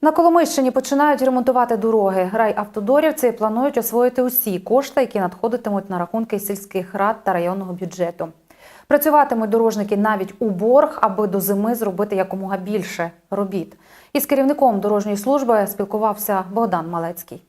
На Коломийщині починають ремонтувати дороги. Райавтодорівці планують освоїти усі кошти, які надходитимуть на рахунки сільських рад та районного бюджету. Працюватимуть дорожники навіть у борг, аби до зими зробити якомога більше робіт. Із керівником дорожньої служби спілкувався Богдан Малецький.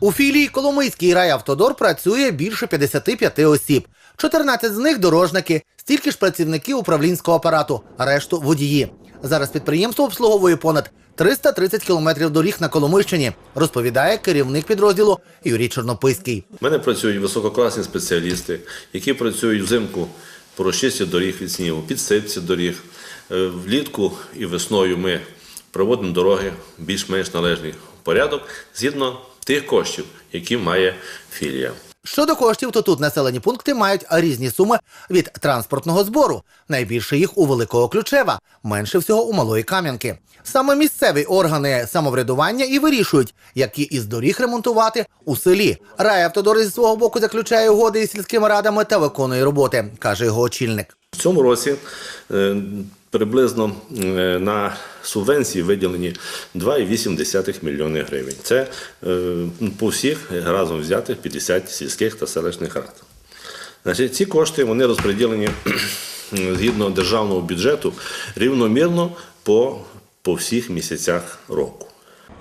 У філії Коломийський райавтодор працює більше 55 осіб. 14 з них дорожники, стільки ж працівників управлінського апарату, а решту водії. Зараз підприємство обслуговує понад 330 кілометрів доріг на Коломийщині, розповідає керівник підрозділу Юрій Чорнописький. У мене працюють висококласні спеціалісти, які працюють взимку по розчисті доріг від снігу, підсипці доріг. Е, Влітку і весною ми проводимо дороги більш-менш належний порядок згідно тих коштів, які має філія. Щодо коштів, то тут населені пункти мають різні суми від транспортного збору. Найбільше їх у Великого Ключева, менше всього у Малої Кам'янки. Саме місцеві органи самоврядування і вирішують, які із доріг ремонтувати у селі. Райавтодор зі свого боку заключає угоди із сільськими радами та виконує роботи, каже його очільник. В цьому році е, приблизно е, на субвенції виділені 2,8 мільйони гривень. Це е, по всіх разом взятих 50 сільських та селищних рад. Значить, ці кошти вони розподілені згідно державного бюджету рівномірно по, по всіх місяцях року.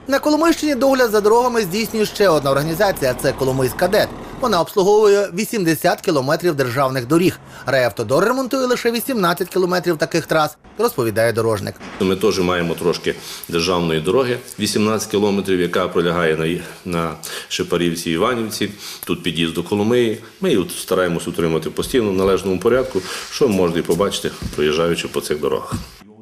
На Коломийщині догляд за дорогами здійснює ще одна організація це Коломийська ДЕТ. Вона обслуговує 80 кілометрів державних доріг. Райавтодор ремонтує лише 18 кілометрів таких трас, розповідає дорожник. Ми теж маємо трошки державної дороги 18 кілометрів, яка пролягає на, на Шепарівці Іванівці. Тут під'їзд до Коломиї. Ми її стараємось утримати постійно в належному порядку, що можна і побачити, проїжджаючи по цих дорогах.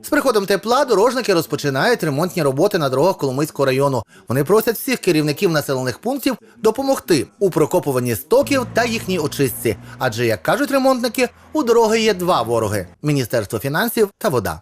З приходом тепла дорожники розпочинають ремонтні роботи на дорогах Коломийського району. Вони просять всіх керівників населених пунктів допомогти у прокопуванні стоків та їхній очистці. Адже, як кажуть ремонтники, у дороги є два вороги міністерство фінансів та вода.